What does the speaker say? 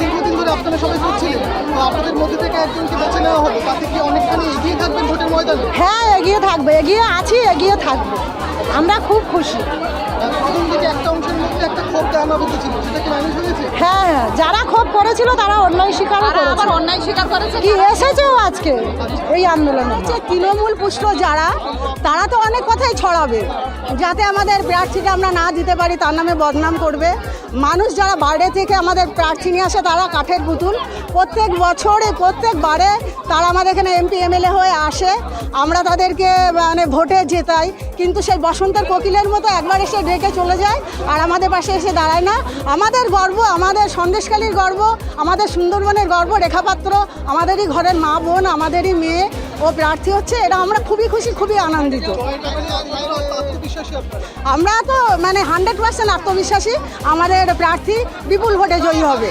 দীর্ঘদিন ধরে আপনারা সবাই করছিলেন তো আপনাদের মধ্যে থেকে একজনকে বেছে নেওয়া হলো তাতে কি অনেকখানি এগিয়ে থাকবেন ভোটের ময়দানে? হ্যাঁ এগিয়ে থাকবে এগিয়ে আছি এগিয়ে থাকব। আমরা খুব খুশি। প্রথম দিকে একটা অংশের মধ্যে একটা ক্ষোভ জানানো ছিল সেটা কি মানুষ হয়েছে? হ্যাঁ ক্ষোভ করেছিল তারা অন্যায় স্বীকারও করেছে। অন্যায় স্বীকার করেছে কি এসেছেও আজকে এই আন্দোলনে? হচ্ছে তৃণমূল পুষ্ট যারা তারা তো অনেক কথাই ছড়াবে। যাতে আমাদের প্রার্থীকে আমরা না দিতে পারি তার নামে বদনাম করবে। মানুষ যারা বাইরে থেকে আমাদের প্রার্থী নিয়ে আসে তারা কাঠের পুতুল। প্রত্যেক বছরে প্রত্যেকবারে তারা আমাদের এখানে এমপি এমএলএ হয়ে আসে। আমরা তাদেরকে মানে ভোটে জেতাই। কিন্তু সেই বসন্তের কোকিলের মতো একবার এসে ডেকে চলে যায় আর আমাদের পাশে এসে দাঁড়ায় না। আমাদের গর্ব আমাদের সন্দেশকালীর গর্ব আমাদের সুন্দরবনের গর্ব রেখাপাত্র, আমাদেরই ঘরের মা বোন, আমাদেরই মেয়ে ও প্রার্থী হচ্ছে, এটা আমরা খুবই খুশি, খুবই আনন্দিত। আমরা তো মানে হান্ড্রেড পার্সেন্ট আত্মবিশ্বাসী, আমাদের প্রার্থী বিপুল ভোটে জয়ী হবে।